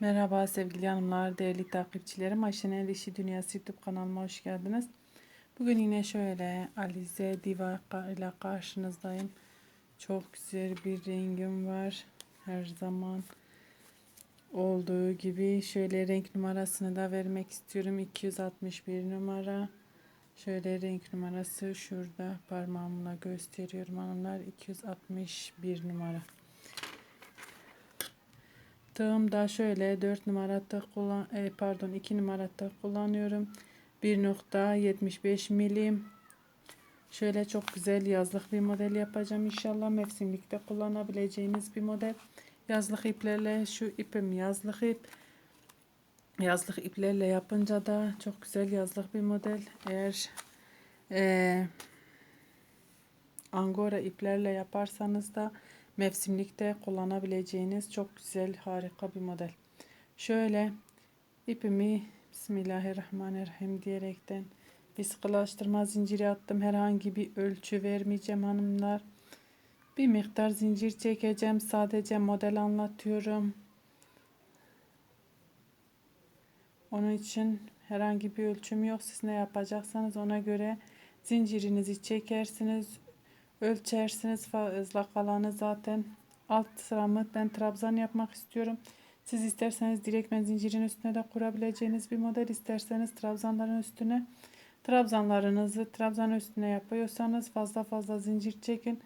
Merhaba sevgili hanımlar, değerli takipçilerim. Ayşe'nin El İşi Dünyası YouTube kanalıma hoş geldiniz. Bugün yine şöyle Alize Diva ile karşınızdayım. Çok güzel bir rengim var. Her zaman olduğu gibi şöyle renk numarasını da vermek istiyorum. 261 numara. Şöyle renk numarası şurada parmağımla gösteriyorum hanımlar. 261 numara. Tığım da şöyle 4 numara kullan e, pardon 2 numara kullanıyorum. 1.75 milim. Şöyle çok güzel yazlık bir model yapacağım inşallah mevsimlikte kullanabileceğiniz bir model. Yazlık iplerle şu ipim yazlık ip. Yazlık iplerle yapınca da çok güzel yazlık bir model. Eğer e, angora iplerle yaparsanız da mevsimlikte kullanabileceğiniz çok güzel harika bir model. Şöyle ipimi Bismillahirrahmanirrahim diyerekten bir zinciri attım. Herhangi bir ölçü vermeyeceğim hanımlar. Bir miktar zincir çekeceğim. Sadece model anlatıyorum. Onun için herhangi bir ölçüm yok. Siz ne yapacaksanız ona göre zincirinizi çekersiniz ölçersiniz fazla kalanı zaten alt sıramı ben trabzan yapmak istiyorum. Siz isterseniz direkt ben zincirin üstüne de kurabileceğiniz bir model isterseniz trabzanların üstüne trabzanlarınızı trabzan üstüne yapıyorsanız fazla fazla zincir çekin.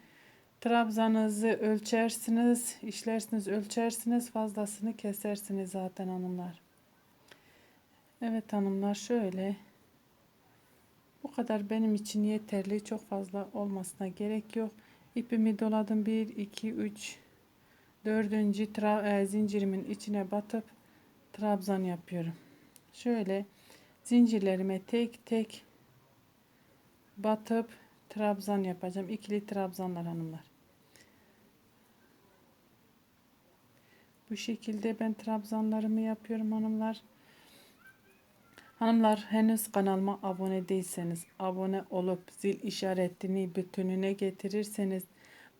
Trabzanınızı ölçersiniz, işlersiniz, ölçersiniz, fazlasını kesersiniz zaten hanımlar. Evet hanımlar şöyle bu kadar benim için yeterli. Çok fazla olmasına gerek yok. İpimi doladım. 1, 2, 3, 4. E, zincirimin içine batıp trabzan yapıyorum. Şöyle zincirlerime tek tek batıp trabzan yapacağım. İkili trabzanlar hanımlar. Bu şekilde ben trabzanlarımı yapıyorum hanımlar. Hanımlar henüz kanalıma abone değilseniz abone olup zil işaretini bütününe getirirseniz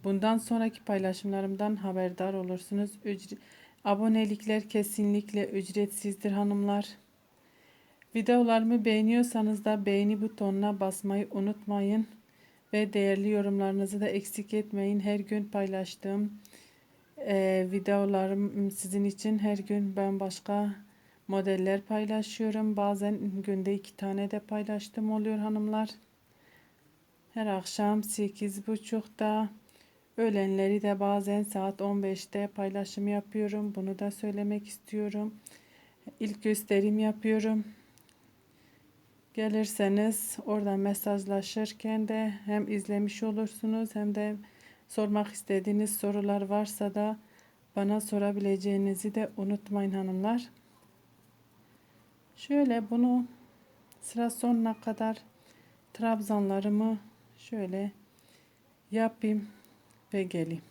bundan sonraki paylaşımlarımdan haberdar olursunuz. Ücret, abonelikler kesinlikle ücretsizdir hanımlar. Videolarımı beğeniyorsanız da beğeni butonuna basmayı unutmayın. Ve değerli yorumlarınızı da eksik etmeyin. Her gün paylaştığım e, videolarım sizin için her gün ben başka modeller paylaşıyorum. Bazen günde iki tane de paylaştım oluyor hanımlar. Her akşam 8.30'da öğlenleri de bazen saat 15'te paylaşım yapıyorum. Bunu da söylemek istiyorum. İlk gösterim yapıyorum. Gelirseniz oradan mesajlaşırken de hem izlemiş olursunuz hem de sormak istediğiniz sorular varsa da bana sorabileceğinizi de unutmayın hanımlar. Şöyle bunu sıra sonuna kadar trabzanlarımı şöyle yapayım ve geleyim.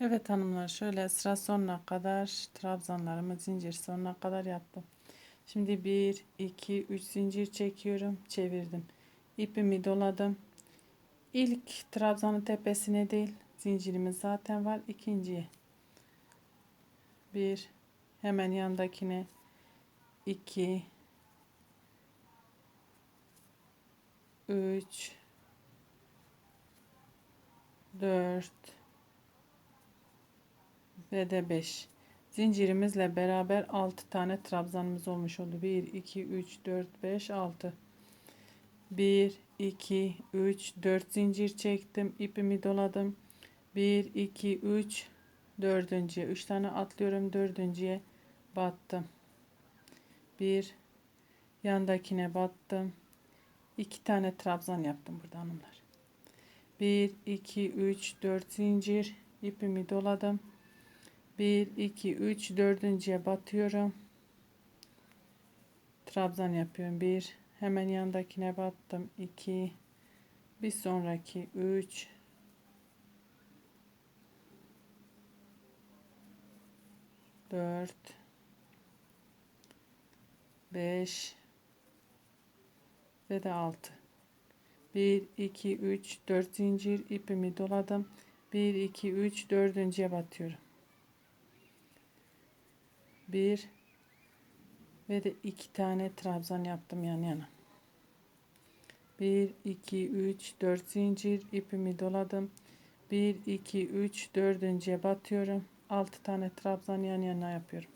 Evet hanımlar şöyle sıra sonuna kadar trabzanlarımı zincir sonuna kadar yaptım. Şimdi 1 2 3 zincir çekiyorum, çevirdim. İpimi doladım. İlk trabzanın tepesine değil, zincirimiz zaten var. ikinciye bir. Hemen yandakine. İki. Üç. Dört. Ve de beş. Zincirimizle beraber altı tane trabzanımız olmuş oldu. Bir iki üç dört beş altı. Bir iki üç dört zincir çektim. ipimi doladım. bir iki üç dördüncüye. Üç tane atlıyorum. Dördüncüye battım. Bir. Yandakine battım. İki tane trabzan yaptım burada hanımlar. 1 2 3 4 zincir. İpimi doladım. 1 2 3 dördüncüye batıyorum. Trabzan yapıyorum. 1 hemen yandakine battım. 2 bir sonraki 3 4 5 ve de 6 1 2 3 4 zincir ipimi doladım 1 2 3 dördüncüye batıyorum. 1 ve de iki tane trabzan yaptım yan yana. 1 2 3 4 zincir ipimi doladım. 1 2 3 dördüncüye batıyorum. 6 tane trabzan yan yana yapıyorum.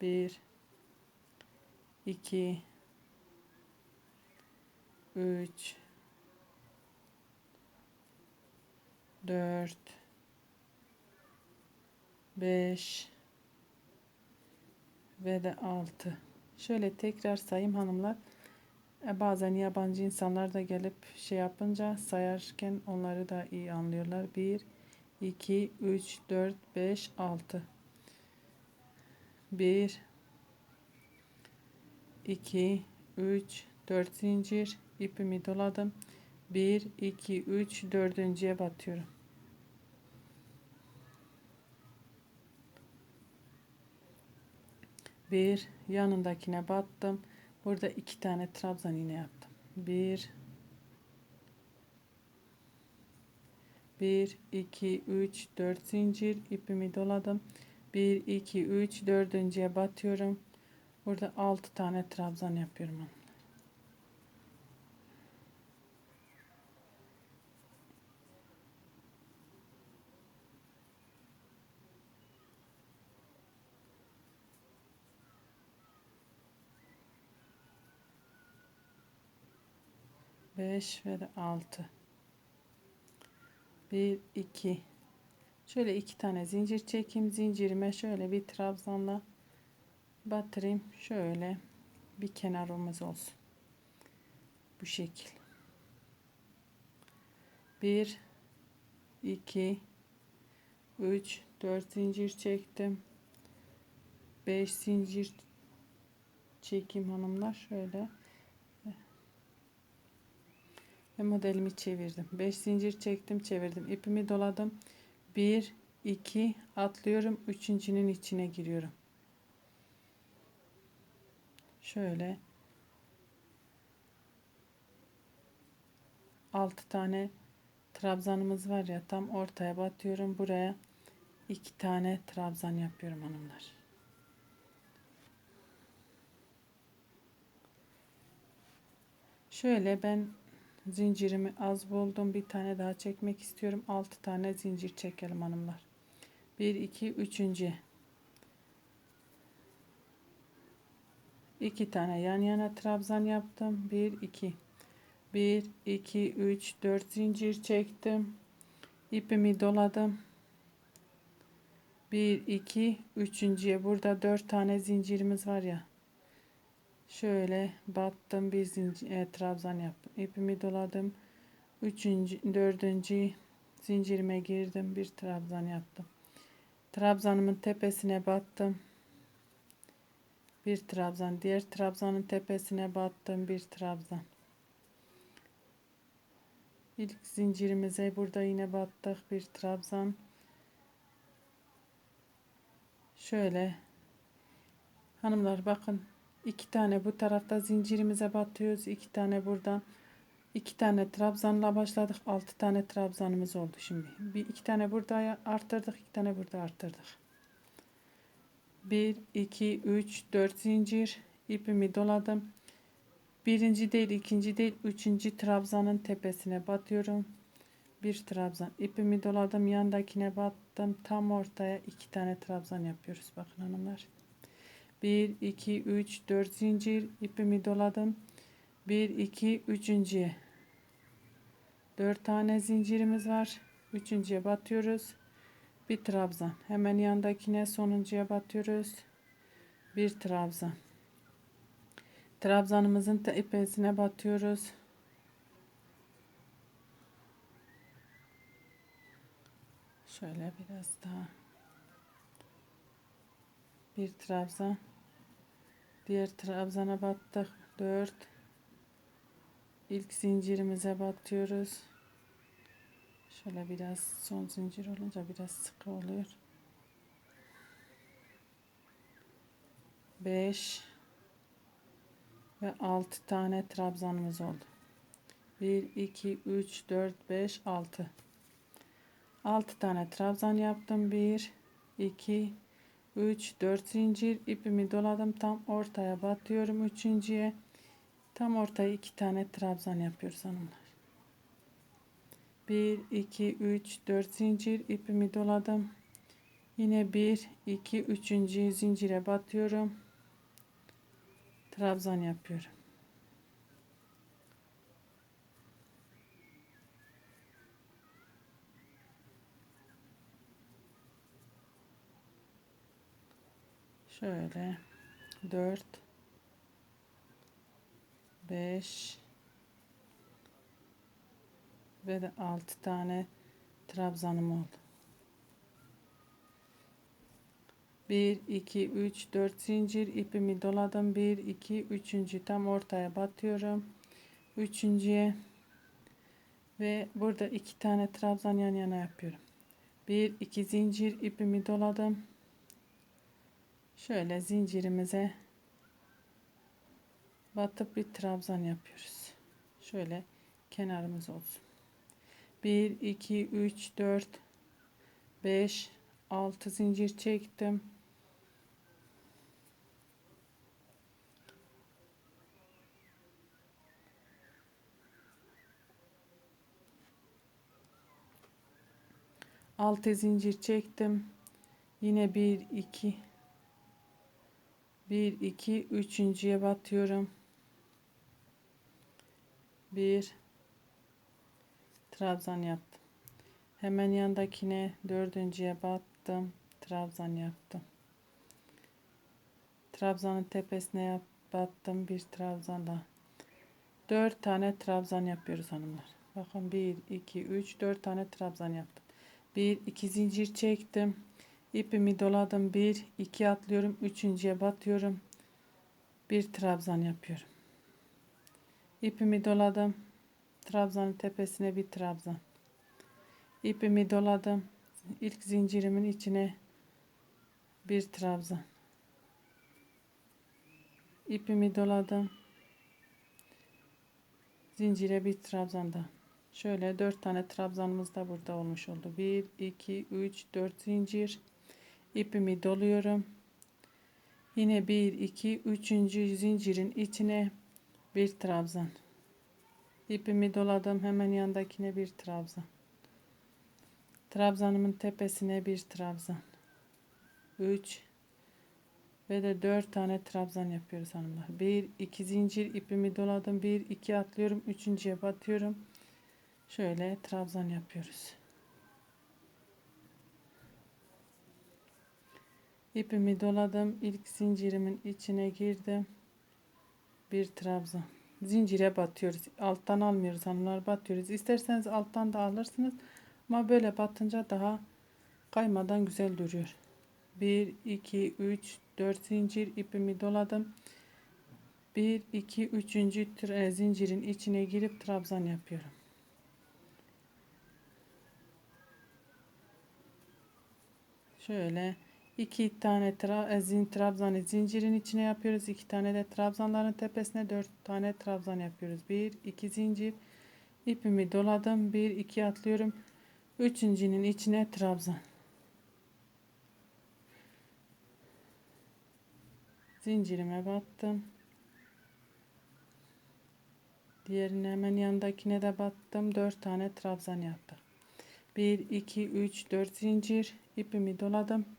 1 2 3 4 5 ve de 6 şöyle tekrar sayayım hanımlar bazen yabancı insanlar da gelip şey yapınca sayarken onları da iyi anlıyorlar. 1 2 3 4 5 6 1 2 3 4 zincir ipimi doladım. 1 2 3 dördüncüye batıyorum. Bir yanındakine battım burada iki tane trabzan iğne yaptım. Bir bir iki üç dört zincir ipimi doladım. 1 2 3 dördüncüye batıyorum. Burada 6 tane trabzan yapıyorum 5 ve de 6 1 2 şöyle iki tane zincir çekeyim. Zincirime şöyle bir trabzanla batırayım. Şöyle bir kenarımız olsun. Bu şekil. 1 2 3 4 zincir çektim. 5 zincir çekeyim hanımlar. Şöyle ve modelimi çevirdim. 5 zincir çektim çevirdim. İpimi doladım. 1 2 atlıyorum. Üçüncünün içine giriyorum. Şöyle. 6 tane trabzanımız var ya tam ortaya batıyorum. Buraya iki tane trabzan yapıyorum hanımlar. Şöyle ben zincirimi az buldum bir tane daha çekmek istiyorum. 6 tane zincir çekelim hanımlar. 1 2 3. 2 tane yan yana trabzan yaptım. 1 2 1 2 3 4 zincir çektim. İpimi doladım. 1 2 üçüncüye. Burada 4 tane zincirimiz var ya şöyle battım bir zincir e, trabzan yaptım ipimi doladım. Üçüncü dördüncü zincirime girdim bir trabzan yaptım. Trabzanımın tepesine battım. Bir trabzan diğer trabzanın tepesine battım bir trabzan. İlk zincirimize burada yine battık bir trabzan. Şöyle hanımlar bakın iki tane bu tarafta zincirimize batıyoruz iki tane buradan. İki tane trabzanla başladık altı tane trabzanımız oldu şimdi. Bir iki tane burada arttırdık iki tane burada arttırdık. 1 2 3 4 zincir ipimi doladım. Birinci değil ikinci değil üçüncü trabzanın tepesine batıyorum. Bir trabzan ipimi doladım yandakine battım. Tam ortaya iki tane trabzan yapıyoruz bakın hanımlar 1 2 3 4 zincir. İpimi doladım. 1 2 üçüncüye. 4 tane zincirimiz var. Üçüncüye batıyoruz. Bir trabzan. Hemen yandakine sonuncuya batıyoruz. Bir trabzan. Trabzanımızın tepesine batıyoruz. Şöyle biraz daha bir trabzan. Diğer trabzana battık. 4 ilk zincirimize batıyoruz. Şöyle biraz son zincir olunca biraz sıkı oluyor. 5 ve 6 tane trabzanımız oldu. 1 2 3 4 5 6 6 tane trabzan yaptım. 1 2 3 4 zincir. İpimi doladım. Tam ortaya batıyorum üçüncüye. Tam ortaya iki tane trabzan yapıyoruz hanımlar. 1 2 3 4 zincir. İpimi doladım. Yine 1 2 3. zincire batıyorum. Trabzan yapıyorum şöyle 4 5 ve de 6 tane trabzanım oldu. 1 2 3 4 zincir ipimi doladım. 1 2 3. tam ortaya batıyorum. Üçüncüye ve burada iki tane trabzan yan yana yapıyorum. 1 2 zincir ipimi doladım. Şöyle zincirimize batıp bir trabzan yapıyoruz. Şöyle kenarımız olsun. 1 2 3 4 5 6 zincir çektim. Altı zincir çektim. Yine 1 2 1 2 üçüncüye batıyorum. 1 trabzan yaptım. Hemen yandakine dördüncüye battım. Trabzan yaptım. Trabzanın tepesine battım. Bir trabzan daha. Dört tane trabzan yapıyoruz hanımlar. Bakın bir, iki, üç, dört tane trabzan yaptım. Bir, iki zincir çektim. İpimi doladım. Bir, iki atlıyorum. Üçüncüye batıyorum. Bir trabzan yapıyorum. İpimi doladım. Trabzanın tepesine bir trabzan. İpimi doladım. İlk zincirimin içine bir trabzan. İpimi doladım. Zincire bir trabzan da. Şöyle dört tane trabzanımız da burada olmuş oldu. Bir, iki, üç, dört zincir. İpimi doluyorum. Yine bir, iki, üçüncü zincirin içine bir trabzan. İpimi doladım. Hemen yandakine bir trabzan. Trabzanımın tepesine bir trabzan. 3 ve de 4 tane trabzan yapıyoruz hanımlar. 1 2 zincir ipimi doladım. 1 2 atlıyorum. Üçüncüye batıyorum. Şöyle trabzan yapıyoruz. İpimi doladım. İlk zincirimin içine girdim. Bir trabzan. Zincire batıyoruz. Alttan almıyoruz hanımlar. Batıyoruz. İsterseniz alttan da alırsınız. Ama böyle batınca daha kaymadan güzel duruyor. 1 2 3 4 zincir ipimi doladım. 1 2 3. zincirin içine girip trabzan yapıyorum. Şöyle iki tane tra e, trabzanı zincirin içine yapıyoruz. iki tane de trabzanların tepesine dört tane trabzan yapıyoruz. Bir iki zincir ipimi doladım. Bir iki atlıyorum. Üçüncünün içine trabzan. Zincirime battım. Diğerine hemen yanındakine de battım. Dört tane trabzan yaptım. 1 2 3 4 zincir ipimi doladım.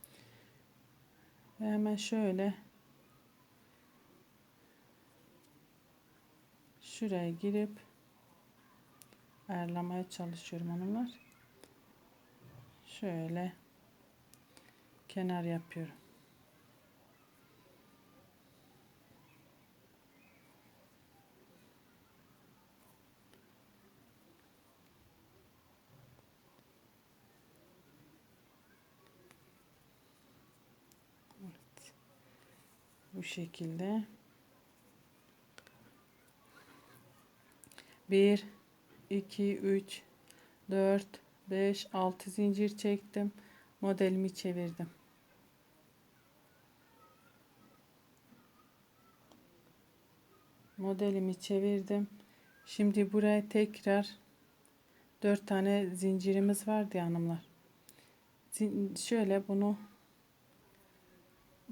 Ve hemen şöyle şuraya girip ayarlamaya çalışıyorum hanımlar şöyle kenar yapıyorum. Evet. Bu şekilde. Bir, iki, üç, dört, 5 6 zincir çektim modelimi çevirdim modelimi çevirdim Şimdi buraya tekrar 4 tane zincirimiz vardı hanımlar. Şöyle bunu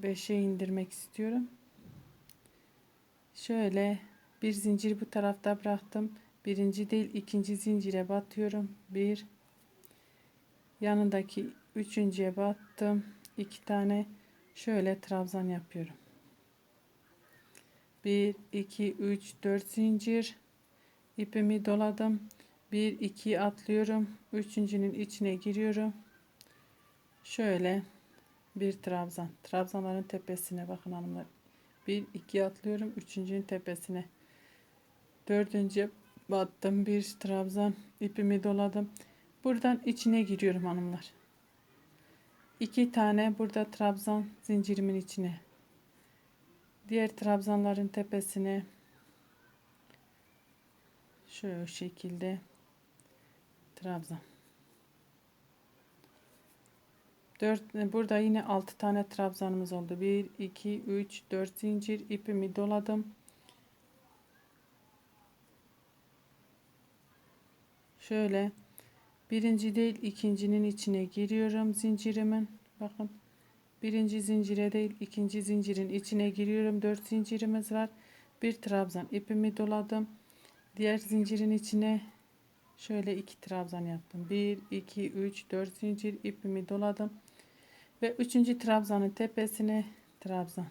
5'e indirmek istiyorum. Şöyle bir zincir bu tarafta bıraktım. Birinci değil ikinci zincire batıyorum. Bir yanındaki üçüncüye battım. iki tane şöyle trabzan yapıyorum. 1 2 3 4 zincir ipimi doladım. 1 2 atlıyorum. Üçüncünün içine giriyorum. Şöyle bir trabzan. Trabzanların tepesine bakın hanımlar. 1 2 atlıyorum. Üçüncünün tepesine. Dördüncü battım. Bir trabzan. ipimi doladım. Buradan içine giriyorum hanımlar. İki tane burada trabzan zincirimin içine. Diğer trabzanların tepesine şu şekilde trabzan. 4 burada yine 6 tane trabzanımız oldu. 1 2 3 4 zincir ipimi doladım. Şöyle birinci değil ikincinin içine giriyorum zincirimin. Bakın birinci zincire değil ikinci zincirin içine giriyorum. 4 zincirimiz var. Bir trabzan ipimi doladım. Diğer zincirin içine şöyle iki trabzan yaptım. 1 2 3 4 zincir ipimi doladım. Ve üçüncü trabzanın tepesine trabzan.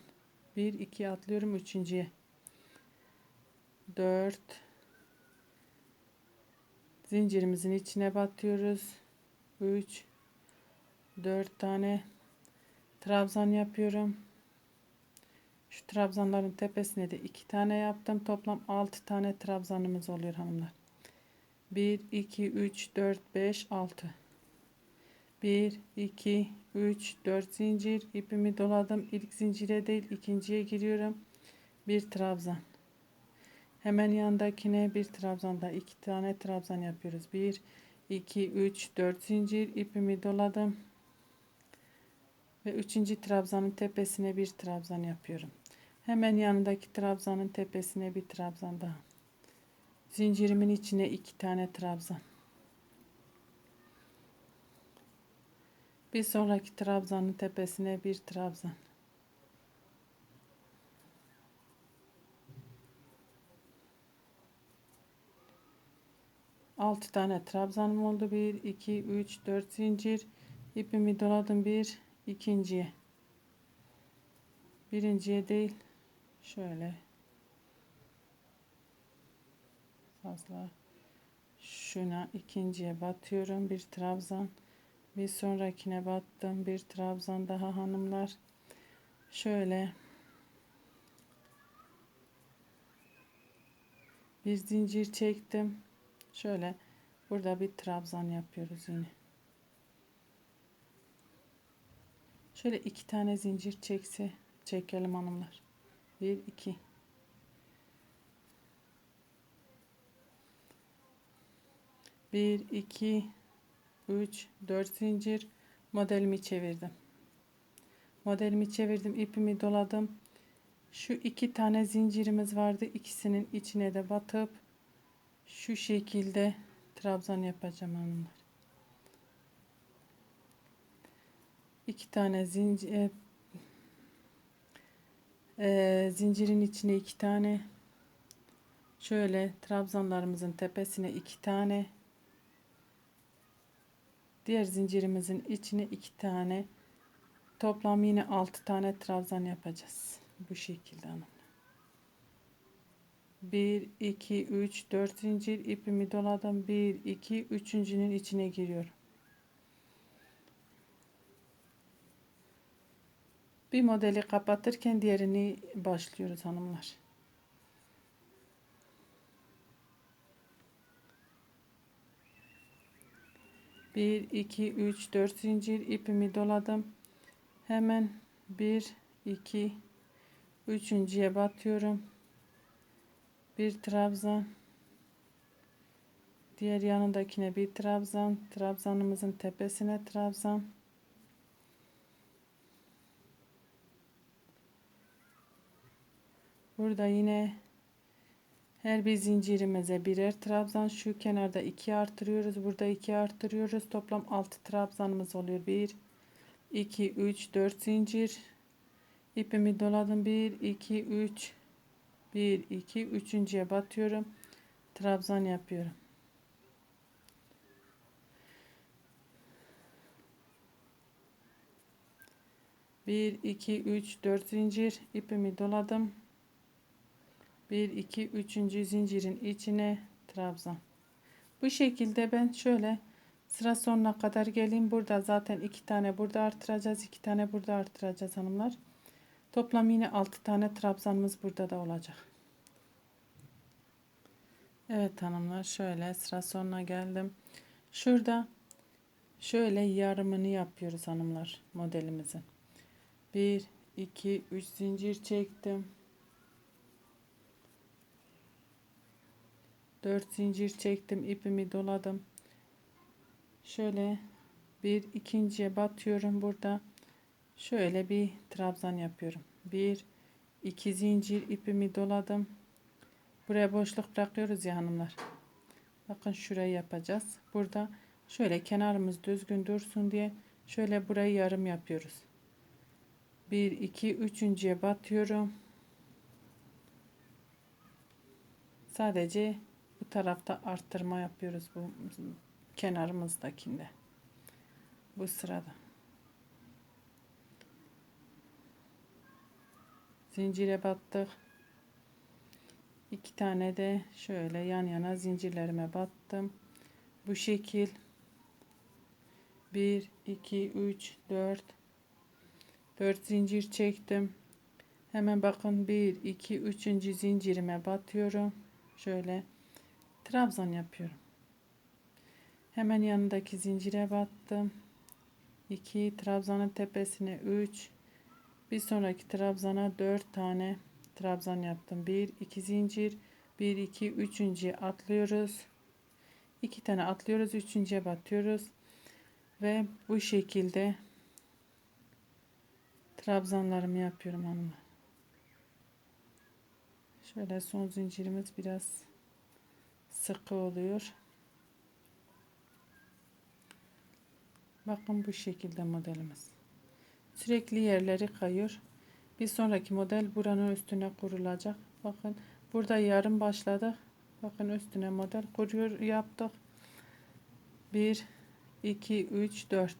1 2 atlıyorum üçüncüye. 4 zincirimizin içine batıyoruz. 3 4 tane trabzan yapıyorum. Şu trabzanların tepesine de 2 tane yaptım. Toplam 6 tane trabzanımız oluyor hanımlar. 1 2 3 4 5 6 1 2 3 4 zincir ipimi doladım. İlk zincire değil ikinciye giriyorum. Bir trabzan. Hemen yanındakine bir trabzanda iki tane trabzan yapıyoruz. 1 2 3 4 zincir ipimi doladım. Ve üçüncü trabzanın tepesine bir trabzan yapıyorum. Hemen yanındaki trabzanın tepesine bir trabzan daha. Zincirimin içine iki tane trabzan. Bir sonraki trabzanın tepesine bir trabzan. Altı tane trabzanım oldu. Bir, iki, üç, dört zincir. İpimi doladım bir, ikinciye. Birinciye değil. Şöyle. Fazla. Şuna ikinciye batıyorum. Bir trabzan. Bir sonrakine battım. Bir trabzan daha hanımlar. Şöyle. Bir zincir çektim. Şöyle burada bir trabzan yapıyoruz yine. Şöyle iki tane zincir çekse çekelim hanımlar. Bir iki. Bir iki 3 4 zincir modelimi çevirdim. Modelimi çevirdim, ipimi doladım. Şu iki tane zincirimiz vardı. İkisinin içine de batıp şu şekilde trabzan yapacağım hanımlar. İki tane zincir e, e, zincirin içine iki tane şöyle trabzanlarımızın tepesine iki tane Diğer zincirimizin içine iki tane toplam yine altı tane trabzan yapacağız. Bu şekilde hanım. 1 2 3 4 zincir ipimi doladım. 1 2 üçüncünün içine giriyorum. Bir modeli kapatırken diğerini başlıyoruz hanımlar. 1 2 3 4 zincir ipimi doladım. Hemen 1 2 üçüncüye batıyorum. Bir trabzan. Diğer yanındakine bir trabzan. Trabzanımızın tepesine trabzan. Burada yine Her bir zincirimize birer trabzan şu kenarda 2 artırıyoruz. Burada 2 artırıyoruz. Toplam 6 trabzanımız oluyor. 1 2 3 4 zincir. İpimi doladım. 1 2 3 1 2 üçüncüye batıyorum. Trabzan yapıyorum. Bir, iki, üç, dört zincir ipimi doladım. 1 2 3. zincirin içine trabzan. Bu şekilde ben şöyle sıra sonuna kadar geleyim. Burada zaten iki tane burada artıracağız. iki tane burada artıracağız hanımlar. Toplam yine 6 tane trabzanımız burada da olacak. Evet hanımlar şöyle sıra sonuna geldim. Şurada şöyle yarımını yapıyoruz hanımlar modelimizin. 1 2 3 zincir çektim. 4 zincir çektim ipimi doladım. Şöyle bir ikinciye batıyorum burada. Şöyle bir trabzan yapıyorum. Bir iki zincir ipimi doladım. Buraya boşluk bırakıyoruz ya hanımlar. Bakın şurayı yapacağız. Burada şöyle kenarımız düzgün dursun diye şöyle burayı yarım yapıyoruz. 1 2 üçüncüye batıyorum. Sadece bu tarafta arttırma yapıyoruz bu kenarımızdakinde. Bu sırada. Zincire battık. İki tane de şöyle yan yana zincirlerime battım. Bu şekil 1 2 3 4 4 zincir çektim. Hemen bakın 1 2 3. zincirime batıyorum. Şöyle trabzan yapıyorum. Hemen yanındaki zincire battım. 2 trabzanın tepesine 3 bir sonraki trabzana 4 tane trabzan yaptım. 1 2 zincir 1 2 3. atlıyoruz. 2 tane atlıyoruz, 3.'ye batıyoruz ve bu şekilde trabzanlarımı yapıyorum hanımlar. Şöyle son zincirimiz biraz sıkı oluyor. Bakın bu şekilde modelimiz. Sürekli yerleri kayıyor. Bir sonraki model buranın üstüne kurulacak. Bakın burada yarım başladık. Bakın üstüne model kuruyor yaptık. 1 2 3 4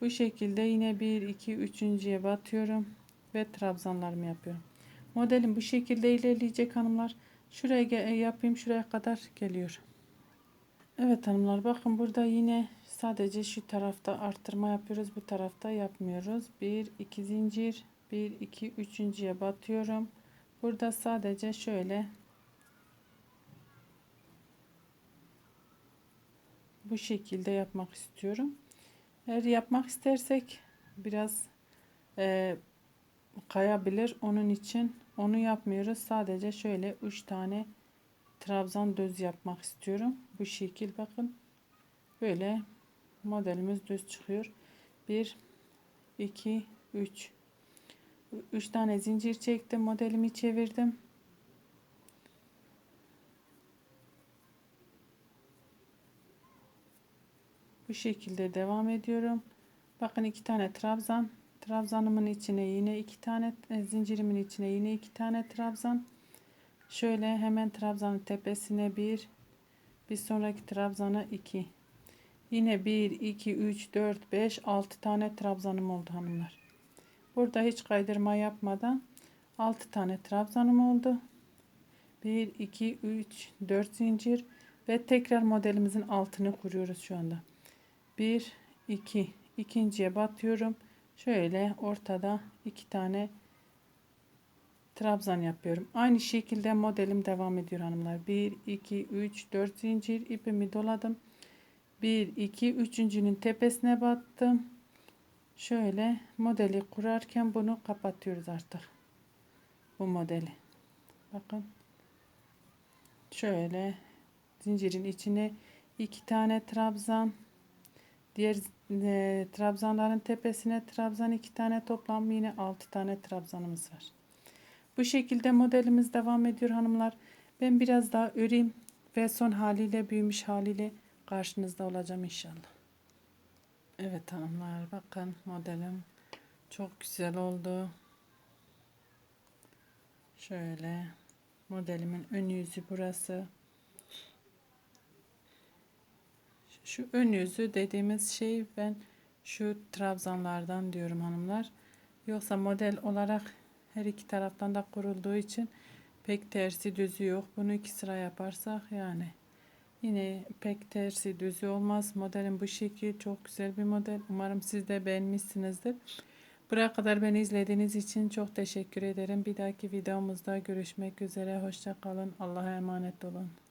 Bu şekilde yine 1 2 3.'ye batıyorum ve trabzanlarımı yapıyorum. Modelim bu şekilde ilerleyecek hanımlar. Şuraya yapayım şuraya kadar geliyor. Evet hanımlar bakın burada yine sadece şu tarafta arttırma yapıyoruz. Bu tarafta yapmıyoruz. 1 2 zincir 1 2 üçüncüye batıyorum. Burada sadece şöyle bu şekilde yapmak istiyorum. Eğer yapmak istersek biraz e, kayabilir. Onun için onu yapmıyoruz. Sadece şöyle 3 tane trabzan düz yapmak istiyorum. Bu şekil bakın. Böyle modelimiz düz çıkıyor. 1 2 3 3 tane zincir çektim. Modelimi çevirdim. Bu şekilde devam ediyorum. Bakın iki tane trabzan. Trabzanımın içine yine iki tane e, zincirimin içine yine iki tane trabzan. Şöyle hemen trabzanın tepesine bir, bir sonraki trabzana iki. Yine 1, 2, 3, 4, 5, 6 tane trabzanım oldu hanımlar. Burada hiç kaydırma yapmadan 6 tane trabzanım oldu. 1, 2, 3, 4 zincir ve tekrar modelimizin altını kuruyoruz şu anda. 1, 2, ikinciye batıyorum. Şöyle ortada 2 tane trabzan yapıyorum. Aynı şekilde modelim devam ediyor hanımlar. 1, 2, 3, 4 zincir ipimi doladım. 1, 2, üçüncünün tepesine battım. Şöyle modeli kurarken bunu kapatıyoruz artık. Bu modeli. Bakın. Şöyle zincirin içine iki tane trabzan diğer e, trabzanların tepesine trabzan iki tane toplam yine altı tane trabzanımız var. Bu şekilde modelimiz devam ediyor hanımlar. Ben biraz daha öreyim ve son haliyle büyümüş haliyle karşınızda olacağım inşallah. Evet hanımlar bakın modelim çok güzel oldu. Şöyle modelimin ön yüzü burası. Şu ön yüzü dediğimiz şey ben şu trabzanlardan diyorum hanımlar. Yoksa model olarak her iki taraftan da kurulduğu için pek tersi düzü yok. Bunu iki sıra yaparsak yani yine pek tersi düzü olmaz. Modelin bu şekil çok güzel bir model. Umarım siz de beğenmişsinizdir. Buraya kadar beni izlediğiniz için çok teşekkür ederim. Bir dahaki videomuzda görüşmek üzere. Hoşça kalın. Allah'a emanet olun.